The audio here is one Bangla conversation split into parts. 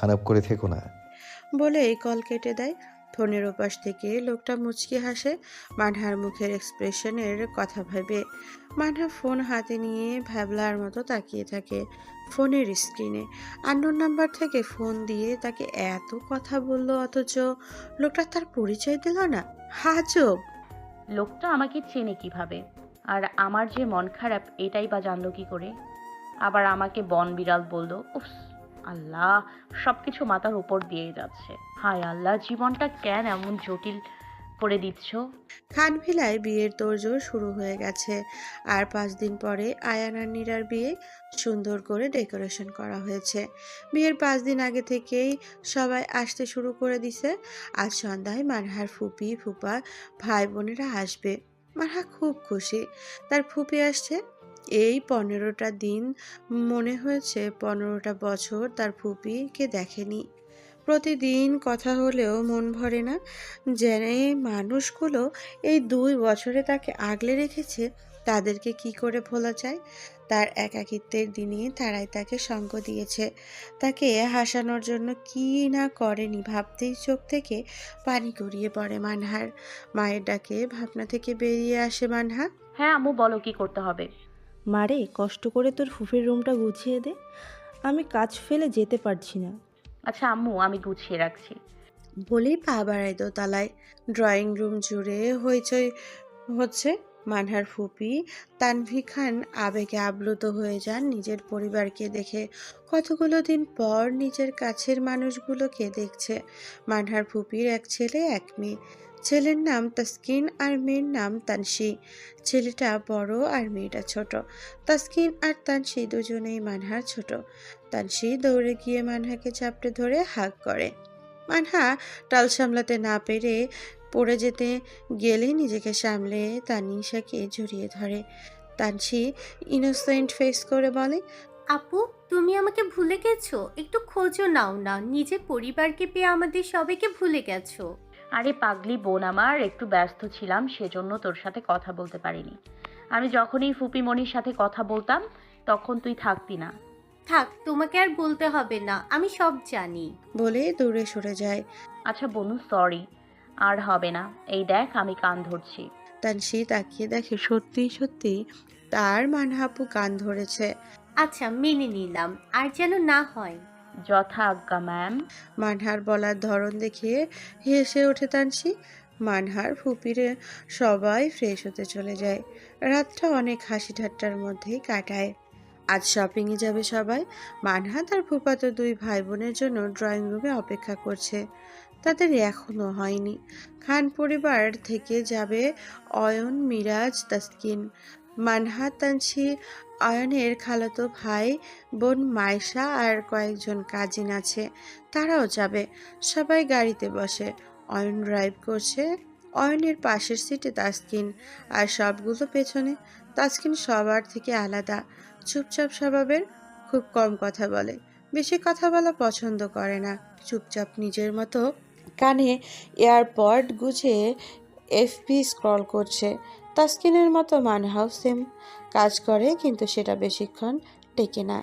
খারাপ করে থেকো না। বলেই কল কেটে দেয়। ফোনের ওপাশ থেকে লোকটা মুচকি হাসে। মানহার মুখের এক্সপ্রেশনের কথা ভেবে। মানহা ফোন হাতে নিয়ে ভ্যাবলার মতো তাকিয়ে থাকে ফোনের স্ক্রিনে আন্নোর নাম্বার থেকে ফোন দিয়ে তাকে এত কথা বলল অথচ লোকটা তার পরিচয় দিল না? হাজব! লোকটা আমাকে চেনে কীভাবে? আর আমার যে মন খারাপ এটাই বা জানলো কি করে? আবার আমাকে বন বিড়াল বলল উফ আল্লাহ সব কিছু মাথার উপর দিয়ে যাচ্ছে। হায় আল্লাহ, জীবনটা কেন এমন জটিল করে দিচ্ছ? খানভিলায় বিয়ের তোড়জোড় শুরু হয়ে গেছে। আর পাঁচ দিন পরে আয়ান নীরার বিয়ে সুন্দর করে ডেকোরেশন করা হয়েছে। বিয়ের পাঁচ দিন আগে থেকেই সবাই আসতে শুরু করে দিছে। আজ সন্ধ্যায় মানহার ফুপি, ফুপা ভাই বোনেরা আসবে। মানহা খুব খুশি। তার ফুপি আসছে এই পনেরোটা দিন মনে হয়েছে পনেরোটা বছর তার ফুপিকে দেখেনি। প্রতিদিন কথা হলেও মন ভরে না। যেন মানুষগুলো এই দুই বছরে তাকে আগলে রেখেছে, তাদেরকে কি করে ভোলা যায়? তার একাকিত্বের দিনে তারাই তাকে সঙ্গ দিয়েছে। তাকে হাসানোর জন্য কি না করেনি ভাবতেই চোখ থেকে পানি গড়িয়ে পড়ে মানহার। মায়ের ডাকে ভাবনা থেকে বেরিয়ে আসে মানহা। হ্যাঁ আম্মু, বলো কি করতে হবে? মারে কষ্ট করে তোর ফুফের রুমটা গুছিয়ে দে। আমি কাজ ফেলে যেতে পারছি না। আচ্ছা আম্মু আমি গুছিয়ে রাখছি। বলেই পা বাড়ায় দোতলায়। ড্রয়িং রুম জুড়ে হইচই হচ্ছে মানহার ফুপি। তানভি খান আবেগে আপ্লুত হয়ে যান নিজের পরিবারকে দেখে। কতগুলো দিন পর নিজের কাছের মানুষগুলোকে দেখছে মানহার ফুপির এক ছেলে এক মেয়ে। ছেলের নাম তাসকিন আর মেয়ের নাম তানসি। ছেলেটা বড় আর মেয়েটা ছোট। তাসকিন আর তানসি দুজনেই মানহার ছোট। তানসি দৌড়ে গিয়ে মানহাকে চাপটে ধরে হাগ করে। মানহা টাল সামলাতে না পেরে পড়ে যেতে গেলে নিজেকে সামলে তানিশাকে জড়িয়ে ধরে। তানসি ইনোসেন্ট ফেস করে বলে, আপু, তুমি আমাকে ভুলে গেছো? একটু খোঁজও নাও না। নিজের পরিবারকে পেয়ে আমাদের সবাইকে ভুলে গেছো। আরে পাগলি বোন আমার একটু ব্যস্ত ছিলাম সেজন্য তোর সাথে কথা বলতে পারিনি। আমি যখনই ফুপিমণির সাথে কথা বলতাম তখন তুই থাকতি না। থাক তোমাকে আর বলতে হবে না আমি সব জানি। বলে দূরে সরে যায়। আচ্ছা বনু সরি আর হবে না। এই দেখ আমি কান ধরছি। তানসি তাকিয়ে দেখে সত্যি সত্যি তার মানহাপু কান ধরেছে। আচ্ছা মেনে নিলাম আর যেন না হয়। যথা আজ্ঞা ম্যাম মানহার বলার ধরন দেখে হেসে ওঠে তানসি। মানহার ফুপিরে সবাই ফ্রেশ হতে চলে যায়। রাতটা অনেক হাসি ঠাট্টার মধ্যেই কাটায়। আজ শপিংয়ে যাবে সবাই। মানহা তার ফুপাতো দুই ভাই বোনের জন্য ড্রয়িং রুমে অপেক্ষা করছে। তাদের এখনও হয়নি। খান পরিবার থেকে যাবে অয়ন, মিরাজ, তাসকিন। মানহা, তানসি অয়নের খালাতো ভাই, বোন মাইশা আর কয়েকজন কাজিন আছে, তারাও যাবে। সবাই গাড়িতে বসে। অয়ন ড্রাইভ করছে। অয়নের পাশের সিটে তাসকিন আর সবগুলো পেছনে। তাসকিন সবার থেকে আলাদা। চুপচাপ স্বভাবের খুব কম কথা বলে। বেশি কথা বলা পছন্দ করে না। চুপচাপ নিজের মতো কানে এয়ারপড গুছিয়ে এফপি স্ক্রল করছে। তাসকিনের মতো মানহাও সেম কাজ করে, কিন্তু সেটা বেশিক্ষণ টেকে না।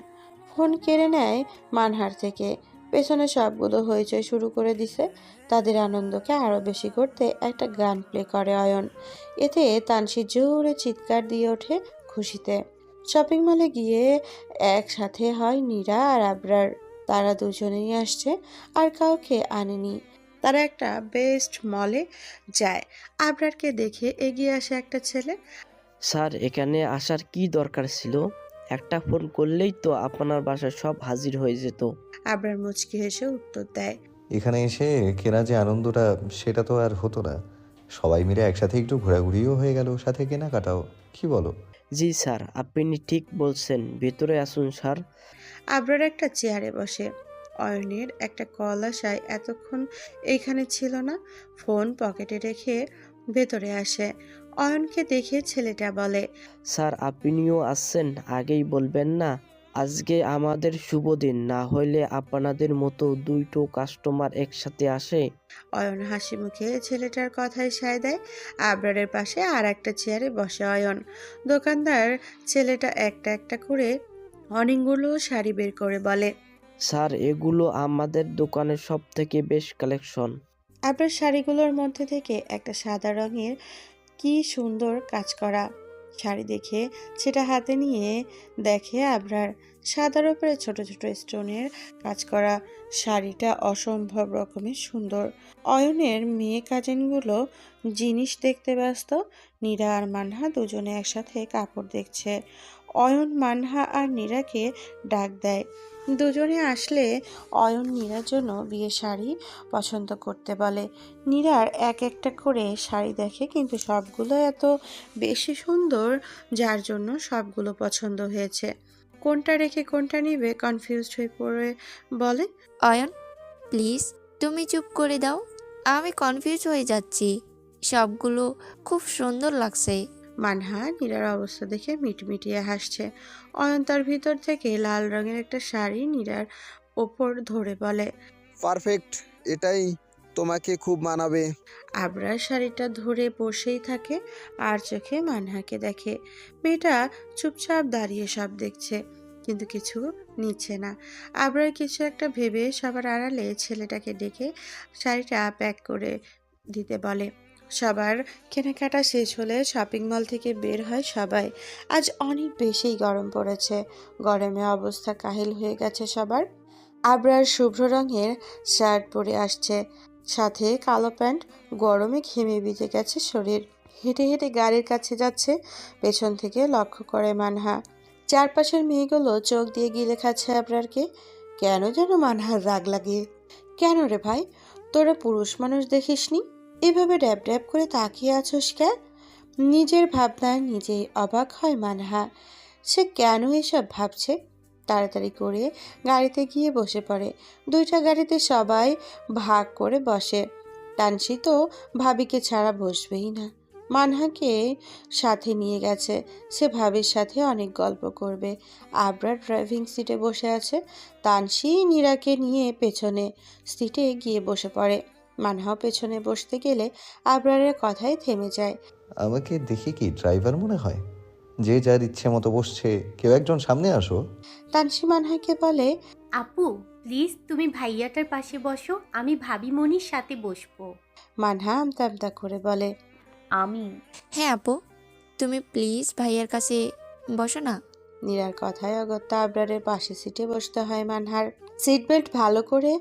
ফোন কেড়ে নেয় মানহার থেকে। পেছনে সবগুলো হইচই শুরু করে দিছে। তাদের আনন্দকে আরও বেশি করতে একটা গান প্লে করে অয়ন। এতে তানসি জোরে চিৎকার দিয়ে ওঠে খুশিতে। শপিং মলে গিয়ে একসাথে হয় নীরা আর আবরার। তারা দুজনেই আসছে আর কাউকে আনেনি। তারা একটা বেস্ট মলে যায়। আবরারকে দেখে এগিয়ে আসে একটা ছেলে। স্যার এখানে আসার কি দরকার ছিল? একটা ফোন করলেই তো আপনার বাসায় সব হাজির হয়ে যেত। আবরার মুচকি হেসে উত্তর দেয়। এখানে এসে কেনা যে আনন্দটা সেটা তো আর হতো না। সবাই মিলে একসাথে একটু ঘোরাঘুরিও হয়ে গেল সাথে কেনাকাটাও। কি বলো? জি স্যার আপনি ঠিক বলছেন। ভেতরে আসুন স্যার। আবরার একটা চেয়ারে বসে। অয়নের একটা কল আসায় এতক্ষণ এইখানে ছিল না ফোন পকেটে রেখে ভেতরে আসে। অয়নকে দেখে ছেলেটা বলে স্যার আপনিও আসছেন আগেই বলবেন না। আজকে আমাদের শুভ দিন না হইলে আপনাদের মতো দুইটো কাস্টমার একসাথে আসে? অয়ন হাসি মুখে ছেলেটার কথায় সায় দেয়। আবরারের পাশে আর একটা চেয়ারে বসে অয়ন। দোকানদার ছেলেটা একটা একটা করে অনেকগুলো শাড়ি বের করে বলে স্যার, এগুলো আমাদের দোকানের সব থেকে বেশ কালেকশন। আপনার শাড়িগুলোর মধ্যে থেকে একটা সাদা রঙের কি সুন্দর কাজ করা শাড়ি দেখে সেটা হাতে নিয়ে দেখে আবরার সাদার উপরে ছোট ছোট স্টোনের কাজ করা শাড়িটা অসম্ভব রকমের সুন্দর। অয়নের মেয়ে কাজিনগুলো জিনিস দেখতে ব্যস্ত, নীরা আর মানহা দুজনে একসাথে কাপড় দেখছে। অয়ন মানহা আর নীরাকে ডাক দেয় দুজনে আসলে অয়ন নীরার জন্য বিয়ে শাড়ি পছন্দ করতে বলে। নীরার এক একটা করে শাড়ি দেখে কিন্তু সবগুলো এত বেশি সুন্দর, যার জন্য সবগুলো পছন্দ হয়েছে। কোনটা রেখে কোনটা নিবে কনফিউজড হয়ে পড়ে বলে, অয়ন প্লিজ তুমি চুপ করে দাও। আমি কনফিউজ হয়ে যাচ্ছি। সবগুলো খুব সুন্দর লাগছে। মানহা নীরার অবস্থা দেখে মিটমিটিয়ে হাসছে। অয়ন তার ভিতর থেকে লাল রঙের একটা শাড়ি নীরার ওপর ধরে বলে পারফেক্ট এটাই তোমাকে খুব মানাবে। আবরার শাড়িটা ধরে বসেই থাকে আর চোখে মানহাকে দেখে। মেয়েটা চুপচাপ দাঁড়িয়ে সব দেখছে কিন্তু কিছু নিচ্ছে না। আবরার কিছু একটা ভেবে সবার আড়ালে ছেলেটাকে ডেকে শাড়িটা প্যাক করে দিতে বলে সবার কেনাকাটা শেষ হলে শপিং মল থেকে বের হয় সবাই। আজ অনেক বেশি গরম পড়েছে। গরমে অবস্থা কাহিল হয়ে গেছে সবার। আবরার শুভ্র রঙের শার্ট পরে আসছে। সাথে কালো প্যান্ট, গরমে ঘেমে ভিজে গেছে শরীর। হেঁটে হেঁটে গাড়ির কাছে যাচ্ছে, পেছন থেকে লক্ষ্য করে মানহা। চারপাশের মেয়েগুলো চোখ দিয়ে গিলে খাচ্ছে আবরারকে। কেন যেন মানহার রাগ লাগে। কেন রে ভাই? তোরা পুরুষ মানুষ দেখিসনি? এভাবে ড্যাব ড্যাব করে তাকিয়ে আছোস কে নিজের ভাবনায় নিজেই অবাক হয় মানহা। সে কেন এসব ভাবছে? তাড়াতাড়ি করে গাড়িতে গিয়ে বসে পড়ে। দুইটা গাড়িতে সবাই ভাগ করে বসে। তানসি তো ভাবিকে ছাড়া বসবেই না। মানহাকে সাথে নিয়ে গেছে। সে ভাবির সাথে অনেক গল্প করবে। আবরার ড্রাইভিং সিটে বসে আছে। তানসি, নীরাকে নিয়ে পেছনে সিটে গিয়ে বসে পড়ে। মানহাও পেছনে বসতে গেলে আবরারের কথাই থেমে যায়। আমাকে দেখি কি ড্রাইভার মনে হয়? যে যার ইচ্ছে মতো বসছে কেউ একজন সামনে আসো। তানসি মানহাকে বলে আপু প্লিজ তুমি ভাইয়াটার পাশে বসো আমি ভাবি মনির সাথে বসবো। মানহা আমতা আমতা করে বলে আমি। হ্যাঁ আপু তুমি প্লিজ ভাইয়ার কাছে বসো না। নীরার কথায় অগত্যা আবরারের পাশে সিটে বসতে হয় মানহার। সিট বেল্ট ভালো করে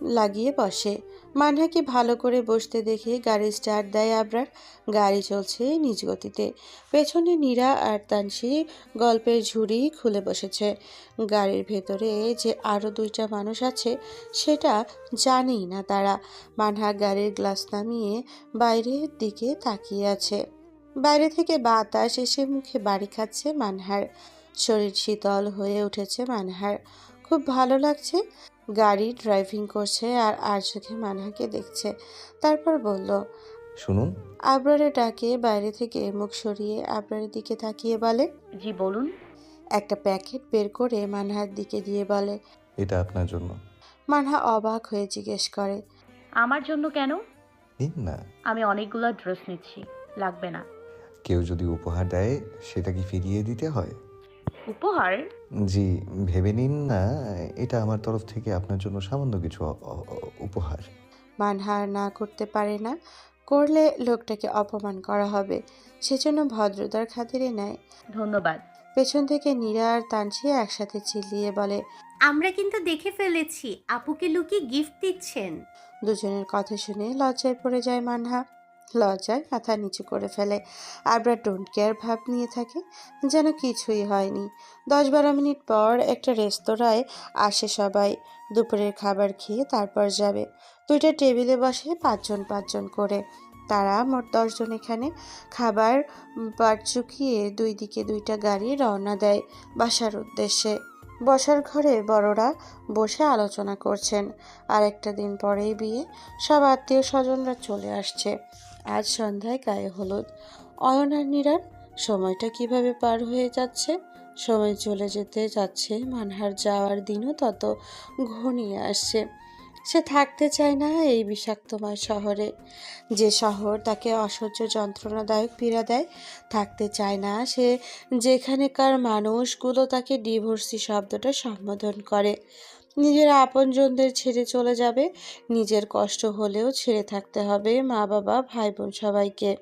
লাগিয়ে বসে। মানহাকে ভালো করে বসতে দেখে গাড়ি স্টার্ট দেয় আবরার। গাড়ি চলছে নিজ গতিতে। পেছনে নীরা আর তানসি গল্পের ঝুড়ি খুলে বসেছে। গাড়ির ভেতরে যে আরও দুইটা মানুষ আছে, সেটা জানেই না তারা। মানহা গাড়ির গ্লাস নামিয়ে বাইরের দিকে তাকিয়ে আছে। বাইরে থেকে বাতাস এসে মুখে বাড়ি খাচ্ছে মানহার শরীর শীতল হয়ে উঠেছে মানহার খুব ভালো লাগছে। গাড়ি ড্রাইভিং করছে আর আর চোখে মানহাকে দেখছে। তারপর বলল শুনুন। আবরারের ডাকে বাইরে থেকে মুখ সরিয়ে আবরারের দিকে তাকিয়ে বলে জি বলুন। একটা প্যাকেট বের করে মানহার দিকে দিয়ে বলে এটা আপনার জন্য। মানহা অবাক হয়ে জিজ্ঞেস করে আমার জন্য কেন? নিন না। আমি অনেকগুলো ড্রেস নিচ্ছি লাগবে না। কেউ যদি উপহার দেয় সেটা কি ফিরিয়ে দিতে হয়? উপহার? জি ভেবে নিন না এটা আমার তরফ থেকে আপনার জন্য সামান্য কিছু অ- অ- অ- উপহার। মানহার না করতে পারে না করলে লোকটাকে অপমান করা হবে সেজন্য ভদ্রতার খাতিরে নেয়। ধন্যবাদ। পেছন থেকে নীরা আর তানসি একসাথে চিল্লিয়ে বলে আমরা কিন্তু দেখে ফেলেছি আপুকে লুকিয়ে গিফট দিচ্ছেন? দুজনের কথা শুনে লজ্জায় পড়ে যায় মানহা। লজ্জায় মাথা নিচু করে ফেলে। আবরা ডোন্ট কেয়ার ভাব নিয়ে থাকে, যেন কিছুই হয়নি। দশ বারো মিনিট পর একটা রেস্তোরাঁয় আসে সবাই। দুপুরের খাবার খেয়ে তারপর যাবে। দুইটা টেবিলে বসে পাঁচজন পাঁচজন করে। তারা মোট দশজন এখানে। খাবার পাট চুকিয়ে দুই দিকে দুইটা গাড়ি রওনা দেয় বাসার উদ্দেশ্যে। বসার ঘরে বড়রা বসে আলোচনা করছেন। আর একটা দিন পরেই বিয়ে। সব আত্মীয় স্বজনরা চলে আসছে। আজ সন্ধ্যায় গায়ে হলুদ। অয়ন আর নীরার সময়টা কীভাবে পার হয়ে যাচ্ছে? সময় চলে যেতে যাচ্ছে, মানহার যাওয়ার দিনও তত ঘনিয়ে আসছে। সে থাকতে চায় না এই বিষাক্তময় শহরে। যে শহর তাকে অসহ্য যন্ত্রণাদায়ক পীড়া দেয়, থাকতে চায় না সে যেখানেকার মানুষগুলো তাকে ডিভোর্সি শব্দটা সম্বোধন করে। নিজের আপনজনদের ছেড়ে চলে যাবে। নিজের কষ্ট হলেও ছেড়ে থাকতে হবে মা বাবা ভাই বোন সবাইকে।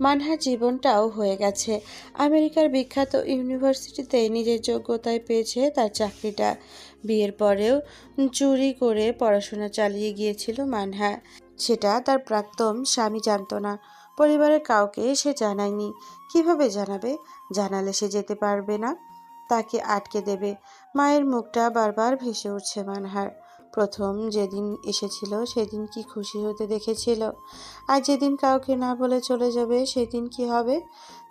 মানহার জীবনটাও হয়ে গেছে। আমেরিকার বিখ্যাত ইউনিভার্সিটিতে নিজের যোগ্যতায় পেয়েছে তার চাকরিটা। বিয়ের পরেও চুরি করে পড়াশোনা চালিয়ে গিয়েছিল মানহা। সেটা তার প্রাক্তন স্বামী জানতো না। পরিবারের কাউকে সে জানায়নি। কীভাবে জানাবে? জানালে সে যেতে পারবে না। তাকে আটকে দেবে। মায়ের মুখটা বারবার ভেসে উঠছে মানহার। প্রথম যেদিন এসেছিল, সেদিন কি খুশি হতে দেখেছিল? আর যেদিন কাউকে না বলে চলে যাবে, সেদিন কি হবে?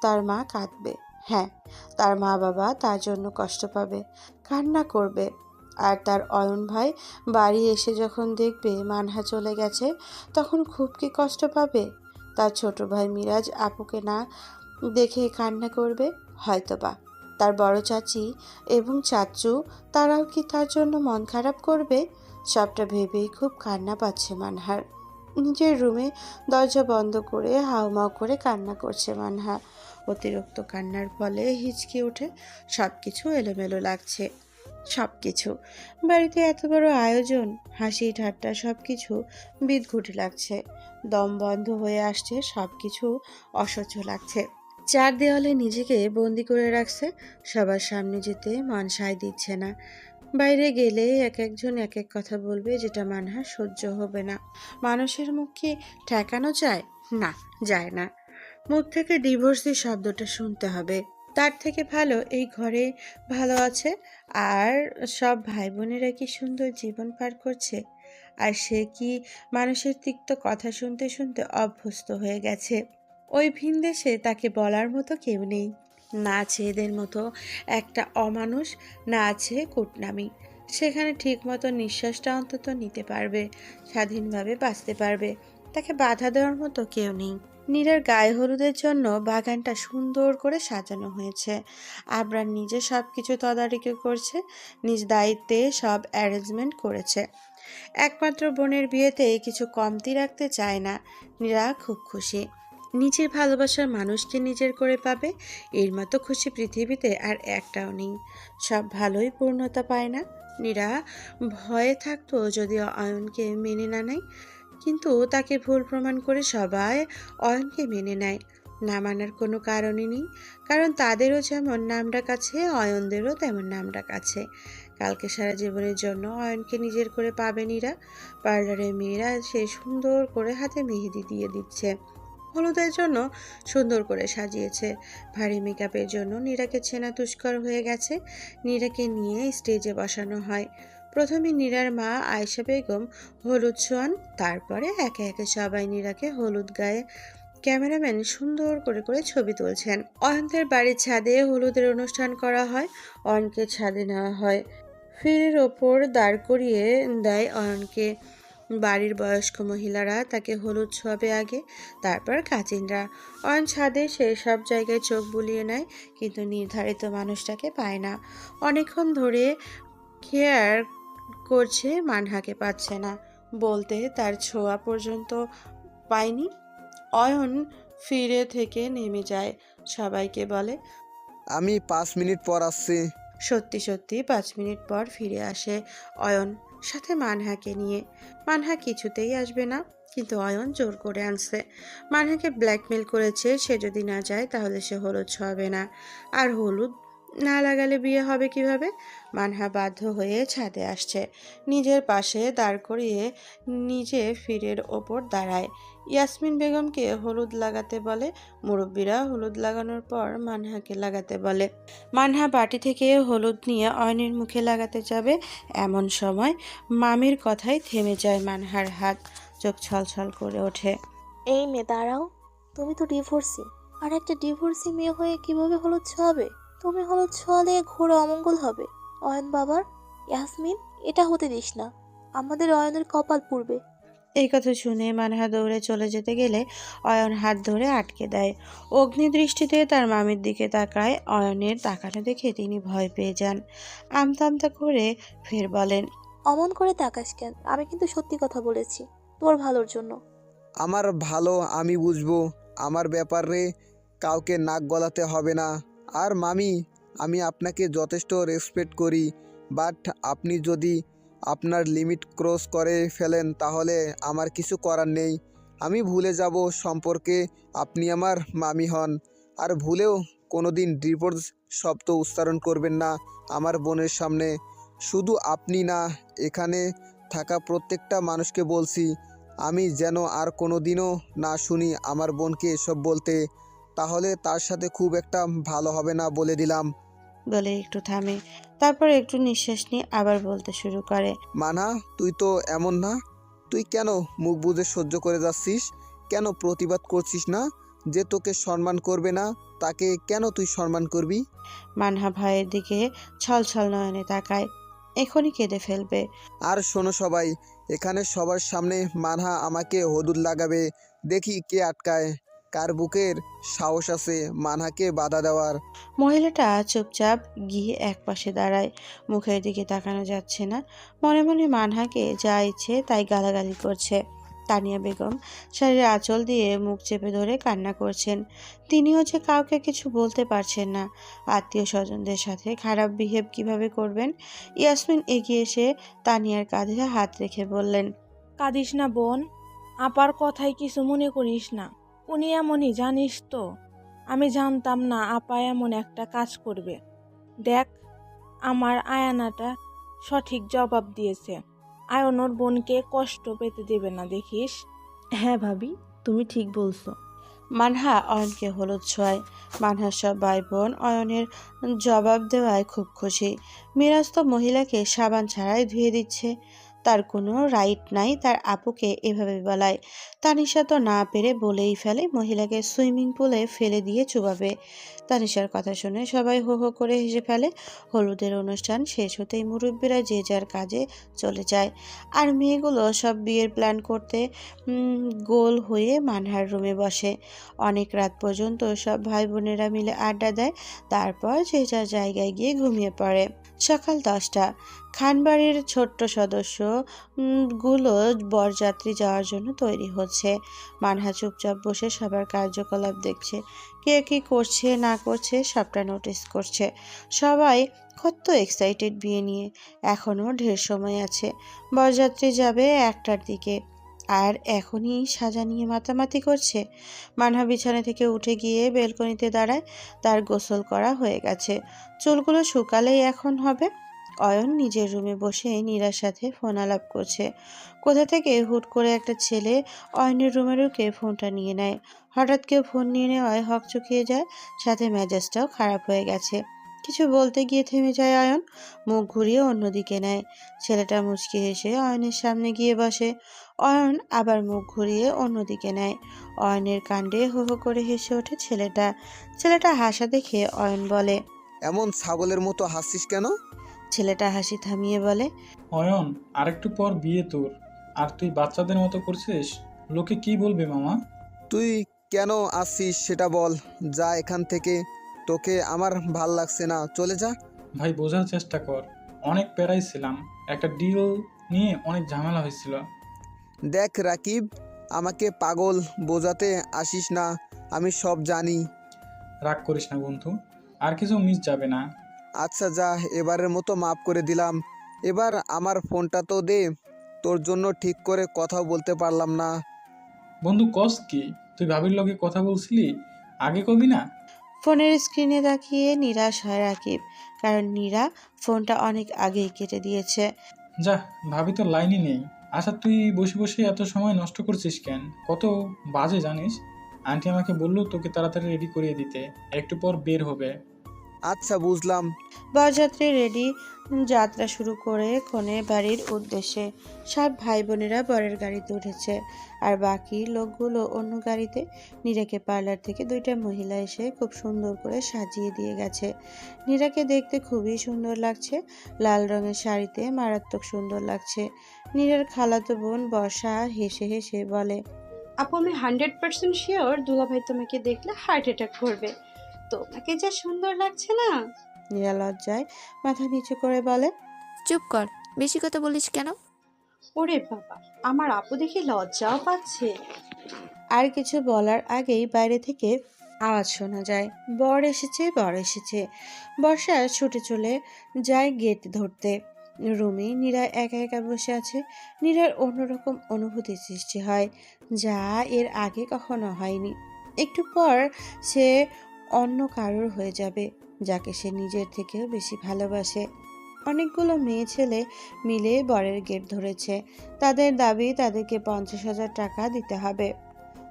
তার মা কাঁদবে। হ্যাঁ তার মা বাবা তার জন্য কষ্ট পাবে, কান্না করবে। আর তার অয়ন ভাই বাড়ি এসে যখন দেখবে মানহা চলে গেছে, তখন খুব কি কষ্ট পাবে? তার ছোট ভাই মিরাজ আপুকে না দেখে কান্না করবে? হয়তোবা। তার বড় চাচি এবং চাচু, তারাও কি তার জন্য মন খারাপ করবে? সবটা ভেবেই খুব কান্না পাচ্ছে মানহার। নিজের রুমে দরজা বন্ধ করে হাউমাউ করে কান্না করছে মানহা। অতিরিক্ত কান্নার ফলে হিচকি উঠে সব কিছু এলোমেলো লাগছে। সব কিছু বাড়িতে এত বড় আয়োজন, হাসি ঠাট্টা সব কিছু বিদঘুটে লাগছে। দম বন্ধ হয়ে আসছে সব কিছু অসহ্য লাগছে। চার দেওয়ালে নিজেকে বন্দি করে রাখছে, সবার সামনে যেতে মন সায় দিচ্ছে না। বাইরে গেলে এক একজন এক এক কথা বলবে, যেটা মানহা সহ্য হবে না। মানুষের মুখ কি ঠেকানো যায়? না যায় না। মুখ থেকে ডিভোর্সি শব্দটা শুনতে হবে। তার থেকে ভালো, এই ঘরে ভালো আছে? আর সব ভাই বোনেরা কি সুন্দর জীবন পার করছে? আর সে কি মানুষের তিক্ত কথা শুনতে শুনতে অভ্যস্ত হয়ে গেছে? ওই ভিনদেশে তাকে বলার মতো কেউ নেই। না আছে এদের মতো একটা অমানুষ, না আছে কুটনামি। সেখানে ঠিকমতো নিঃশ্বাসটা অন্তত নিতে পারবে, স্বাধীনভাবে বাঁচতে পারবে। তাকে বাধা দেওয়ার মতো কেউ নেই। নীরার গায়ে হলুদের জন্য বাগানটা সুন্দর করে সাজানো হয়েছে। আবরার নিজে সব কিছু তদারকি করছে, নিজ দায়িত্বে সব অ্যারেঞ্জমেন্ট করেছে। একমাত্র বোনের বিয়েতে কিছু কমতি রাখতে চায় না। নীরা খুব খুশি। নিজের ভালোবাসার মানুষকে নিজের করে পাবে, এর মতো খুশি পৃথিবীতে আর একটাও নেই। সব ভালোই পূর্ণতা পায় না। নীরা ভয়ে থাকতো যদি অয়নকে মেনে না নেয়, কিন্তু তাকে ভুল প্রমাণ করে সবাই অয়নকে মেনে নেয়। না মানার কোনো কারণই নেই, কারণ তাদেরও যেমন নামডাক আছে, অয়নদেরও তেমন নামডাক আছে। কালকে সারা জীবনের জন্য অয়নকে নিজের করে পাবে নীরা। পার্লারে মেয়েরা সে সুন্দর করে হাতে মেহেদি দিয়ে দিচ্ছে। হলুদের জন্য সুন্দর করে সাজিয়েছে। ভারী মেকআপের জন্য নীরাকে চেনা তুষ্কর হয়ে গেছে। নীরাকে নিয়ে স্টেজে বসানো হয়। প্রথমে নীরার মা আয়েশা বেগম হলুদ ছোঁয়ান তারপরে একে একে সবাই নীরাকে হলুদ গায়ে। ক্যামেরাম্যান সুন্দর করে করে ছবি তুলছেন। অয়ন্তের বাড়ির ছাদে হলুদের অনুষ্ঠান করা হয়, অয়নকে ছাদে নেওয়া হয়। ফিরের ওপর দাঁড় করিয়ে দেয় অয়নকে। বাড়ির বয়স্ক মহিলারা তাকে হলুদ ছোঁয়াবে আগে তারপর কাচিনরা। অয়ন ছাদে সে সব জায়গায় চোখ বুলিয়ে নেয় কিন্তু নির্ধারিত মানুষটাকে পায় না। অনেকক্ষণ ধরে কেয়ার করছে মানহাকে পাচ্ছে না। বলতে তার ছোঁয়া পর্যন্ত পায়নি। অয়ন ফিরে থেকে নেমে যায় সবাইকে বলে আমি পাঁচ মিনিট পর আসছি। সত্যি সত্যি পাঁচ মিনিট পর ফিরে আসে অয়ন। সাথে মানহাকে নিয়ে। মানহা কিছুতেই আসবে না, কিন্তু অয়ন জোর করে আনছে। মানহাকে ব্ল্যাকমেল করেছে, সে যদি না যায় তাহলে সে হলুদ ছোঁয়াবে না। আর হলুদ না লাগালে বিয়ে হবে কীভাবে? মানহা বাধ্য হয়ে ছাদে আসছে। নিজের পাশে দাঁড় করিয়ে নিজে ফিরের ওপর দাঁড়ায়। ইয়াসমিন বেগমকে হলুদ লাগাতে বলে, মুরব্বীরা হলুদ লাগানোর পর মানহাকে লাগাতে বলে। মানহা বাটি থেকে হলুদ নিয়ে অয়নের মুখে লাগাতে যাবে, এমন সময় মামির কথাই থেমে যায় মানহার হাত, চোখ ছলছল করে ওঠে। এই মেয়ে, দাঁড়াও, তুমি তো ডিভোর্সি, আর একটা ডিভোর্সি মেয়ে হয়ে কীভাবে হলুদ ছোঁয়াবে? তুমি হলুদ ছোঁয়ালে ঘোর অমঙ্গল হবে। অয়ন বাবার, ইয়াসমিন, এটা হতে দিস না। আমাদের অয়নের কপাল পুড়বে। এই কথা শুনে মানহা দৌড়ে চলে যেতে গেলে অয়ন হাত ধরে আটকে দেয়। অগ্নি দৃষ্টিতে তার মামির দিকে তাকায় অয়নের তাকানো দেখে তিনি ভয় পেয়ে যান। আমতা আমতা করে ফের বলেন অমন করে তাকাস কেন? আমি কিন্তু সত্যি কথা বলেছি তোর ভালোর জন্য। আমার ভালো আমি বুঝব আমার ব্যাপারে কাউকে নাক গলাতে হবে না। আর মামি আমি আপনাকে যথেষ্ট রেসপেক্ট করি বাট আপনি যদি আপনার লিমিট ক্রস করে ফেলেন, তাহলে আমার কিছু করার নেই। আমি ভুলে যাব সম্পর্কে, আপনি আমার মামি হন। আর ভুলেও কোনো দিন ডিভোর্স শব্দ উচ্চারণ করবেন না আমার বোনের সামনে। শুধু আপনি না, এখানে থাকা প্রত্যেকটা মানুষকে বলছি, আমি যেন আর কোনো দিনও না শুনি আমার বোনকে এসব বলতে। তাহলে তার সাথে খুব একটা ভালো হবে না বলে দিলাম। বলে একটু থামে। তারপর একটু নিঃশ্বাস নিয়ে আবার বলতে শুরু করে মানা তুই তো এমন না? তুই কেন মুখ বুজে সহ্য করে যাচ্ছিস? কেন প্রতিবাদ করছিস না? যে তোকে সম্মান করবে না তাকে কেন তুই সম্মান করবি? মানহা ভাইয়ের দিকে ছল ছল নয়নে তাকায় এখনই কেঁদে ফেলবে। আর শোনো সবাই এখানে সবার সামনে মানহা আমাকে হদুদ লাগাবে। দেখি কে আটকায়। কার বুকের সাহস আছে মানহাকে বাধা দেওয়ার? মহিলাটা চুপচাপ গিয়ে একপাশে দাঁড়ায়। মুখের দিকে তাকানো যাচ্ছে না। মনে মনে মানহাকে যা ইচ্ছে তাই গালাগালি করছে। তানিয়া বেগম শাড়ির আঁচল দিয়ে মুখ চেপে ধরে কান্না করছেন। তিনিও যে কাউকে কিছু বলতে পারছেন না। আত্মীয় স্বজনদের সাথে খারাপ বিহেভ কীভাবে করবেন? ইয়াসমিন এগিয়ে এসে তানিয়ার কাঁধে হাত রেখে বললেন কাঁদিস না বোন আপার কথায় কিছু মনে করিস না। উনি এমনই জানিস তো। আমি জানতাম না আপা এমন একটা কাজ করবে। দেখ আমার আয়ানাটা সঠিক জবাব দিয়েছে। আয়নর বোনকে কষ্ট পেতে দেবে না দেখিস। হ্যাঁ ভাবি তুমি ঠিক বলছো। মানহা অয়নকে হলুদ ছোঁয়ায়। মানহার সব ভাই বোন অয়নের জবাব দেওয়ায় খুব খুশি। মিরাজ তো মহিলাকে সাবান ছাড়াই ধুয়ে দিচ্ছে। তার কোনো রাইট নাই, তার আপুকে এভাবে বলায়। তানিশা তো না পেরে বলেই ফেলে, মহিলাকে সুইমিং পুলে ফেলে দিয়ে চুবাবে। তানিশার কথা শুনে সবাই হো হো করে হেসে ফেলে। হলুদের অনুষ্ঠান শেষ হতেই মুরব্বীরা যে যার কাজে চলে যায়। আর মেয়েগুলো সব বিয়ের প্ল্যান করতে গোল হয়ে মানহার রুমে বসে। অনেক রাত পর্যন্ত সব ভাই বোনেরা মিলে আড্ডা দেয়। তারপর যে যার জায়গায় গিয়ে ঘুমিয়ে পড়ে। সকাল দশটা। খানবাড়ির ছোট্ট সদস্যগুলো বরযাত্রী যাওয়ার জন্য তৈরি হচ্ছে। মানহা চুপচাপ বসে সবার কার্যকলাপ দেখছে। কে কি করছে, না করছে, সবটা নোটিস করছে। সবাই কত এক্সাইটেড বিয়ে নিয়ে, এখনও ঢের সময় আছে। বরযাত্রী যাবে একটার দিকে, আর এখনই সাজা নিয়ে মাতামাতি করছে। মানহা বিছানা থেকে উঠে গিয়ে বেলকনিতে দাঁড়ায়, তার গোসল করা হয়ে গেছে। চুলগুলো শুকালেই এখন হবে। অয়ন নিজের রুমে বসে নীরার সাথে ফোন আলাপ করছে। কোথা থেকে হুট করে একটা ছেলে অয়নের রুমে ঢুকে ফোনটা নিয়ে নেয়। হঠাৎ কেউ ফোন নিয়ে নেওয়ায় হক চুকিয়ে যায় সাথে মেজাজটাও খারাপ হয়ে গেছে। কিছু বলতে গিয়ে থেমে যায় অয়ন মুখ ঘুরিয়ে অন্যদিকে নেয়। ছেলেটা মুচকি হেসে অয়নের সামনে গিয়ে বসে। অয়ন আবার মুখ ঘুরিয়ে অন্যদিকে নেয়। অয়নের কাণ্ডে হো হো করে হেসে ওঠে ছেলেটা। ছেলেটা হাসা দেখে অয়ন বলে এমন ছাগলের মতো হাসিস কেন? ছেলেটা হাসি থামিয়ে বলে অয়ন আরেকটু পর বিয়ে তোর। আর তুই বাচ্চাদের মতো করছিস? লোকে কি বলবে মামা? তুই কেন আসছিস সেটা বল। যা এখান থেকে। তোকে আমার ভালো লাগছে না। চলে যা। ভাই বোঝার চেষ্টা কর। অনেক প্যারাই ছিলাম। একটা ডিল নিয়ে অনেক ঝামেলা হয়েছিল। দেখ রাকিব আমাকে পাগল বোঝাতে আসিস না। আমি সব জানি। রাগ করিস না বন্ধু। আর কিছু মিস যাবে না। আচ্ছা যা এবারের মতো মাফ করে দিলাম। এবার আমার ফোনটা তো দে। তোর জন্য ঠিক করে কথা বলতে পারলাম না। বন্ধু কস কি? তুই ভাবির লগে কথা বলছিলি? আগে কবি না? ফোনের স্ক্রিনে তাকিয়ে নিরাশ হয় রাকিব কারণ নীরা ফোনটা অনেক আগেই কেটে দিয়েছে। যা ভাবি তো লাইনই নেই। আচ্ছা তুই বসে বসে এত সময় নষ্ট করছিস কেন? কত বাজে জানিস? আন্টি আমাকে বলল তোকে তাড়াতাড়ি রেডি করিয়ে দিতে একটু পর বের হবে। আচ্ছা বুঝলাম। বরযাত্রী রেডি যাত্রা শুরু করে কনে বাড়ির উদ্দেশ্যে। সব ভাই বোনেরা বরের গাড়িতে উঠেছে। আর বাকি লোকগুলো অন্য গাড়িতে। নীরাকে পার্লার থেকে দুইটা মহিলা এসে খুব সুন্দর করে সাজিয়ে দিয়ে গেছে। নীরাকে দেখতে খুবই সুন্দর লাগছে। লাল রঙের শাড়িতে মারাত্মক সুন্দর লাগছে। নীরার খালাতো বোন বর্ষা হেসে হেসে বলে আপু আমি হান্ড্রেড পার্সেন্ট শিওর দুলাভাই তোমাকে দেখলে হার্ট অ্যাটাক করবে। তোমাকে যা সুন্দর লাগছে না। নীরা লজ্জায় মাথা নিচু করে বলে চুপ কর বেশি কথা বলিস কেন? ওরে বাবা আমার আপু দেখে লজ্জাও পাচ্ছে। আর কিছু বলার আগেই বাইরে থেকে আওয়াজ শোনা যায়। বর এসেছে বর এসেছে। বর্ষা ছুটে চলে যায় গেট ধরতে। রুমে নীরা একা একা বসে আছে। নীরার অন্যরকম অনুভূতি সৃষ্টি হয় যা এর আগে কখনো হয়নি। একটু পর সে অন্য কারোর হয়ে যাবে, যাকে সে নিজের থেকেও বেশি ভালোবাসে। অনেকগুলো মেয়ে ছেলে মিলে বরের গেট ধরেছে। তাদের দাবি তাদেরকে পঞ্চাশ হাজার টাকা দিতে হবে।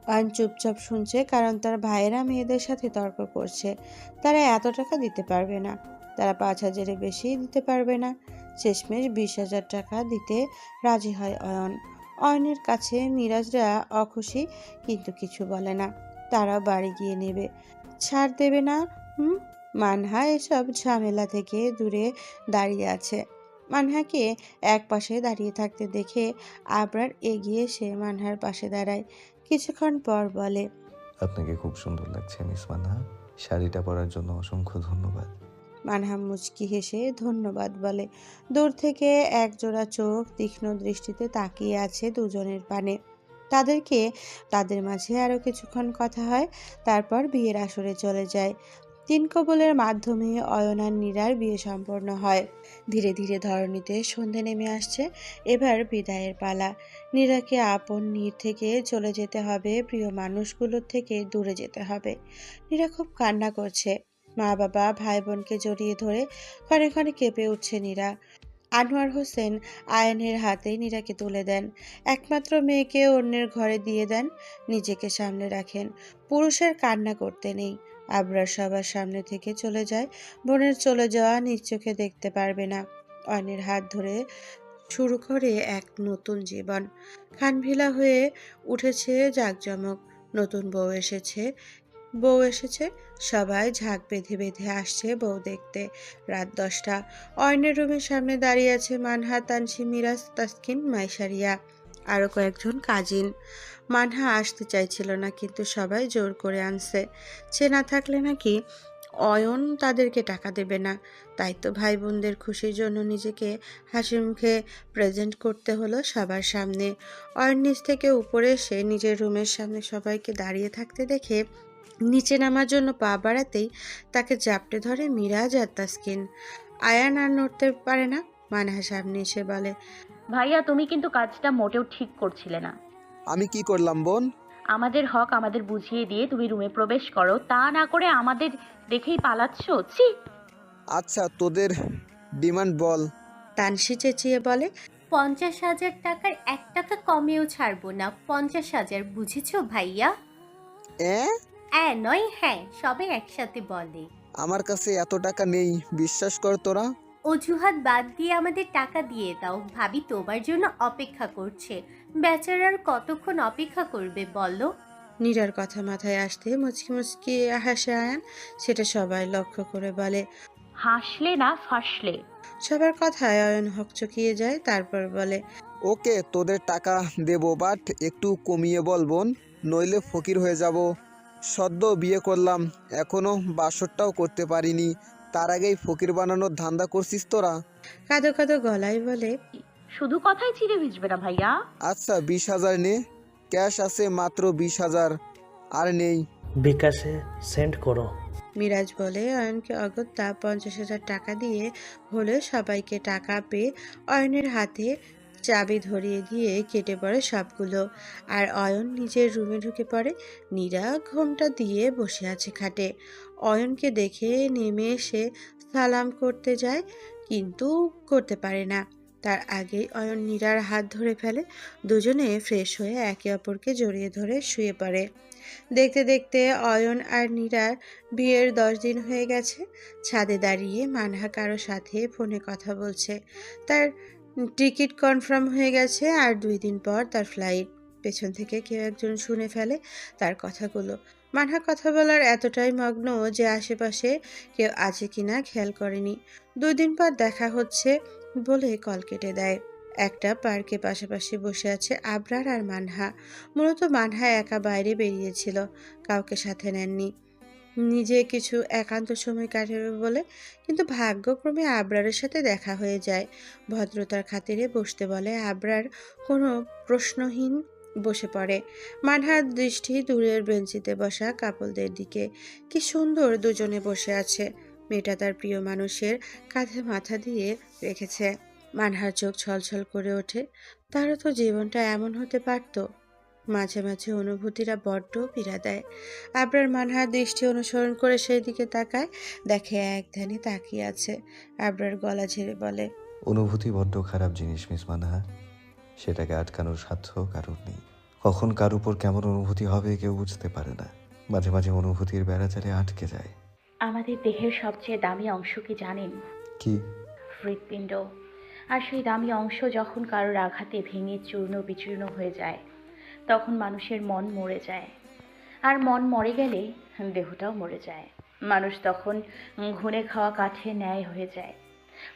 অয়ন চুপচাপ শুনছে কারণ তার ভাইয়েরা মেয়েদের সাথে তর্ক করছে। তারা এত টাকা দিতে পারবে না। তারা পাঁচ হাজারের বেশি দিতে পারবে না। শেষমেশ বিশ হাজার টাকা দিতে রাজি হয় অয়ন। অয়নের কাছে মিরাজরা অখুশি, কিন্তু কিছু বলে না। তারা বাড়ি গিয়ে নেবে। ছাড় দেবে না হুম? মানহা এসব ঝামেলা থেকে দূরে দাঁড়িয়ে আছে। মানহাকে এক পাশে দাঁড়িয়ে থাকতে দেখে আবরার এগিয়ে সে মানহার পাশে দাঁড়ায়। কিছুক্ষণ পর বলে আপনাকে খুব সুন্দর লাগছে মিস মানহা। শাড়িটা পরার জন্য অসংখ্য ধন্যবাদ। মানহা মুচকি হেসে ধন্যবাদ বলে। দূর থেকে এক জোড়া চোখ তীক্ষ্ণ দৃষ্টিতে তাকিয়ে আছে দুজনের পানে। তাদেরকে, তাদের মাঝে আরও কিছুক্ষণ কথা হয়, তারপর বিয়ের আসরে চলে যায়। তিন কবলের মাধ্যমে অয়নার নীরার বিয়ে সম্পন্ন হয়। ধীরে ধীরে ধরণীতে সন্ধে নেমে আসছে, এবার বিদায়ের পালা। নীরাকে আপন নীর থেকে চলে যেতে হবে, প্রিয় মানুষগুলোর থেকে দূরে যেতে হবে। নীরা খুব কান্না করছে। মা বাবা ভাই বোনকে জড়িয়ে ধরে ক্ষণে ক্ষণে কেঁপে উঠছে নীরা। আনোয়ার হোসেন আয়নের হাতে নীরাকে তুলে দেন। একমাত্র মেয়েকে অন্যের ঘরে দিয়ে দেন, নিজেকে সামনে রাখেন। পুরুষের কান্না করতে নেই। আবরার সবার সামনে থেকে চলে যায়, বোনের চলে যাওয়া নিজ চোখে দেখতে পারবে না। অয়নের হাত ধরে শুরু করে এক নতুন জীবন। খানভিলা হয়ে উঠেছে জাঁকজমক। নতুন বউ এসেছে বউ এসেছে। সবাই ঝাঁক বেঁধে বেঁধে আসছে বউ দেখতে। রাত দশটা। অয়নের রুমের সামনে দাঁড়িয়ে আছে মানহা, তানসি মিরাজ তাসকিন মাইশারিয়া আরও কয়েকজন কাজিন। মানহা আসতে চাইছিল না, কিন্তু সবাই জোর করে আনছে। সে না থাকলে নাকি অয়ন তাদেরকে টাকা দেবে না। তাই তো ভাই বোনদের খুশির জন্য নিজেকে হাসি মুখে প্রেজেন্ট করতে হলো সবার সামনে। অয়ন নিচ থেকে উপরে এসে নিজের রুমের সামনে সবাইকে দাঁড়িয়ে থাকতে দেখে নিচে নামার জন্য পা বাড়াতেই তাকে জাপটে ধরে মিরাজ আর তাসকিন। আয়ান আর নড়তে পারে না মানহা সামনে এসে বলে ভাইয়া তুমি কিন্তু কাজটা মোটেও ঠিক করছিলে না। আমি কি করলাম বোন? আমাদের হক আমাদের বুঝিয়ে দিয়ে তুমি রুমে প্রবেশ করো তা না করে আমাদের দেখেই পালাচ্ছ ছি! আচ্ছা তোদের ডিমান্ড বল। তানসি চেঁচিয়ে বলে পঞ্চাশ হাজার টাকার এক টাকা কমেও ছাড়বো না পঞ্চাশ হাজার বুঝেছ ভাইয়া? এ? হ্যাঁ নয় হ্যাঁ সবাই একসাথে বলে। আমার কাছে এত টাকা নেই বিশ্বাস কর তোরা। অজুহাত বাদ দিয়ে আমাদের টাকা দিয়ে দাও। ভাবি তোমার জন্য অপেক্ষা করছে। বেচারার কতক্ষণ অপেক্ষা করবে বলো? নীরার কথা মাথায় আসতে মুচকি মুচকি হাসে আয়ান। সেটা সবাই লক্ষ্য করে বলে হাসলে না ফাসলে? সবার কথায় অয়ন হকচকিয়ে যায় তারপর বলে ওকে তোদের টাকা দেবো বাট একটু কমিয়ে বল বোন নইলে ফকির হয়ে যাব। সদ্য বিয়ে করলাম এখনও বাসরটাও করতে পারিনি। তার আগেই ফকির বানানোর ধান্দা করছিস তোরা? কাঁদো কাঁদো গলায় বলে শুধু কথাই চিড়ে ভিজবে না ভাইয়া। আচ্ছা বিশ হাজার নে। ক্যাশ আছে মাত্র বিশ হাজার। আর নেই। বিকাশে সেন্ড করো। মিরাজ বলে অয়নকে অগত্যা পঞ্চাশ হাজার টাকা দিয়ে হলে সবাইকে টাকা পেয়ে অয়নের হাতে চাবি ধরিয়ে দিয়ে কেটে পড়ে সবগুলো। আর অয়ন নিজের রুমে ঢুকে পড়ে, নীরা ঘোমটা দিয়ে বসে আছে খাটে। অয়নকে দেখে নেমে এসে সালাম করতে যায়, কিন্তু করতে পারে না। তার আগেই অয়ন নীরার হাত ধরে ফেলে, দুজনে ফ্রেশ হয়ে একে অপরকে জড়িয়ে ধরে শুয়ে পড়ে। দেখতে দেখতে অয়ন আর নীরার বিয়ের দশ দিন হয়ে গেছে, ছাদে দাঁড়িয়ে মানহা কারও সাথে ফোনে কথা বলছে। তার টিকিট কনফার্ম হয়ে গেছে আর দুই দিন পর তার ফ্লাইট। পেছন থেকে কেউ একজন শুনে ফেলে তার কথাগুলো। মানহা কথা বলার এতটাই মগ্ন যে আশেপাশে কেউ আছে কিনা খেয়াল করেনি। দুই দিন পর দেখা হচ্ছে বলে কল কেটে দেয়। একটা পার্কে পাশাপাশি বসে আছে আবরার আর মানহা। মূলত মানহা একা বাইরে বেরিয়েছিল, কাউকে সাথে নেননি। নিজে কিছু একান্ত সময় কাটাবে বলে কিন্তু ভাগ্যক্রমে আবরারের সাথে দেখা হয়ে যায়। ভদ্রতার খাতিরে বসতে বলে আবরার কোনো প্রশ্নহীন বসে পড়ে। মানহার দৃষ্টি দূরের বেঞ্চিতে বসা কাপলদের দিকে। কি সুন্দর দুজনে বসে আছে। মেয়েটা তার প্রিয় মানুষের কাঁধে মাথা দিয়ে রেখেছে। মানহার চোখ ছলছল করে ওঠে। তারও তো জীবনটা এমন হতে পারত। মাঝে মাঝে অনুভূতিরা বড্ড পীড়া দেয়। আবরার মানহার দৃষ্টি অনুসরণ করে সেই দিকে তাকায় দেখে এক ধ্যানে তাকিয়ে আছে। আবরার গলা ঝেড়ে বলে অনুভূতি বড্ড খারাপ জিনিস মিস মানহা। সেটাকে আটকানোর সাধ্য কারোর নেই। কখন কার উপর কেমন অনুভূতি হবে কেউ বুঝতে পারে না। মাঝে মাঝে অনুভূতির বেড়াচারে আটকে যায়। আমাদের দেহের সবচেয়ে দামি অংশ কি জানেন? কি? হৃৎপিণ্ড। আর সেই দামি অংশ যখন কারোর আঘাতে ভেঙে চূর্ণ বিচূর্ণ হয়ে যায় তখন মানুষের মন মরে যায়। আর মন মরে গেলে দেহটাও মরে যায়। মানুষ তখন ঘুনে খাওয়া কাঠে ন্যায় হয়ে যায়।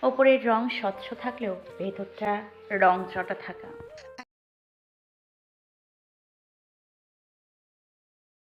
ওপরের রং স্বচ্ছ থাকলেও ভেতরটা রং চটা থাকা।